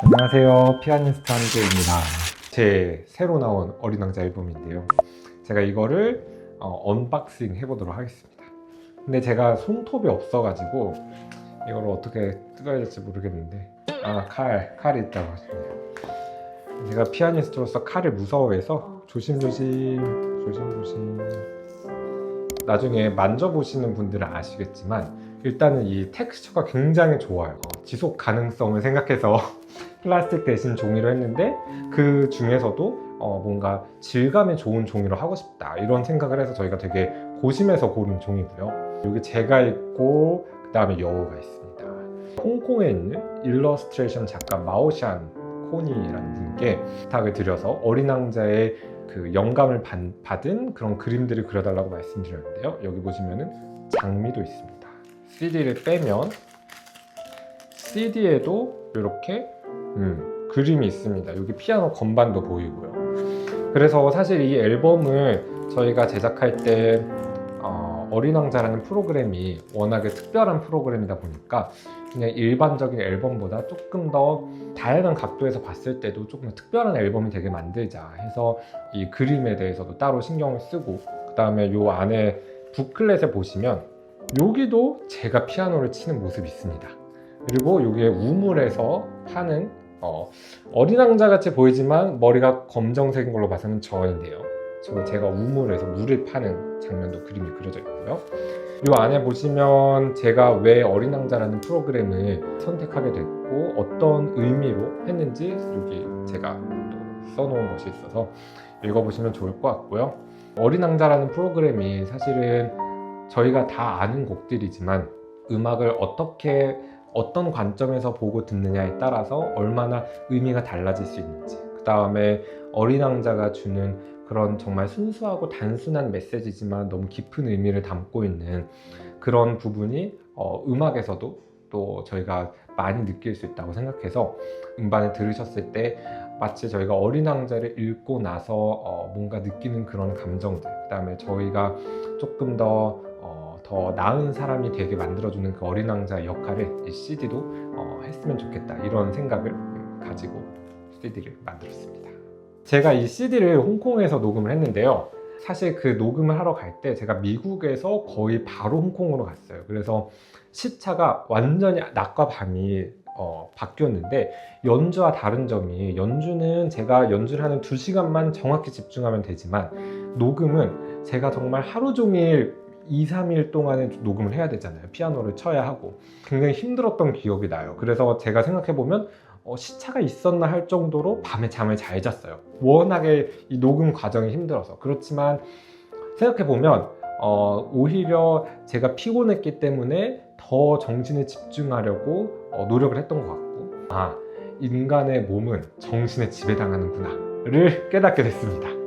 안녕하세요. 피아니스트 한재입니다. 제 새로 나온 어린 왕자 앨범인데요. 제가 이거를 어, 언박싱 해보도록 하겠습니다. 근데 제가 손톱이 없어가지고 이걸 어떻게 뜯어야 될지 모르겠는데 아 칼, 칼이 있다고 하시네요. 제가 피아니스트로서 칼을 무서워해서 조심조심 조심조심 나중에 만져보시는 분들은 아시겠지만 일단은 이 텍스처가 굉장히 좋아요. 어, 지속 가능성을 생각해서 플라스틱 대신 종이로 했는데 그 중에서도 어, 뭔가 질감이 좋은 종이로 하고 싶다 이런 생각을 해서 저희가 되게 고심해서 고른 종이고요. 여기 제가 있고 그 다음에 여우가 있습니다. 홍콩에 있는 일러스트레이션 작가 마오샨 코니라는 분께 부탁을 드려서 어린 왕자의 그 영감을 반- 받은 그런 그림들을 그려달라고 말씀드렸는데요. 여기 보시면은 장미도 있습니다. CD를 빼면 CD에도 이렇게 음, 그림이 있습니다. 여기 피아노 건반도 보이고요. 그래서 사실 이 앨범을 저희가 제작할 때 어, 어린 왕자라는 프로그램이 워낙에 특별한 프로그램이다 보니까 그냥 일반적인 앨범보다 조금 더 다양한 각도에서 봤을 때도 조금 더 특별한 앨범이 되게 만들자 해서 이 그림에 대해서도 따로 신경을 쓰고 그 다음에 요 안에 북클렛에 보시면 여기도 제가 피아노를 치는 모습이 있습니다. 그리고 여기에 우물에서 파는 어, 어린 왕자 같이 보이지만 머리가 검정색인 걸로 봐서는 저인데요. 저 제가 우물에서 물을 파는 장면도 그림이 그려져 있고요. 이 안에 보시면 제가 왜 어린 왕자라는 프로그램을 선택하게 됐고 어떤 의미로 했는지 여기 제가 또 써놓은 것이 있어서 읽어보시면 좋을 것 같고요. 어린 왕자라는 프로그램이 사실은 저희가 다 아는 곡들이지만 음악을 어떻게 어떤 관점에서 보고 듣느냐에 따라서 얼마나 의미가 달라질 수 있는지 그 다음에 어린 왕자가 주는 그런 정말 순수하고 단순한 메시지지만 너무 깊은 의미를 담고 있는 그런 부분이 어, 음악에서도 또 저희가 많이 느낄 수 있다고 생각해서 음반을 들으셨을 때 마치 저희가 어린 왕자를 읽고 나서 어, 뭔가 느끼는 그런 감정들 그 다음에 저희가 조금 더 어, 더 나은 사람이 되게 만들어주는 그 어린 왕자의 역할을 이 CD도 어, 했으면 좋겠다 이런 생각을 음, 가지고 CD를 만들었습니다. 제가 이 CD를 홍콩에서 녹음을 했는데요. 사실 그 녹음을 하러 갈 때 제가 미국에서 거의 바로 홍콩으로 갔어요. 그래서 시차가 완전히 낮과 밤이 어, 바뀌었는데 연주와 다른 점이 연주는 제가 연주를 하는 두 시간만 정확히 집중하면 되지만 녹음은 제가 정말 하루 종일 2, 3일 동안에 녹음을 해야 되잖아요. 피아노를 쳐야 하고. 굉장히 힘들었던 기억이 나요. 그래서 제가 생각해보면 어, 시차가 있었나 할 정도로 밤에 잠을 잘 잤어요. 워낙에 이 녹음 과정이 힘들어서. 그렇지만 생각해보면 어, 오히려 제가 피곤했기 때문에 더 정신에 집중하려고 어, 노력을 했던 것 같고 아 인간의 몸은 정신에 지배당하는구나를 깨닫게 됐습니다.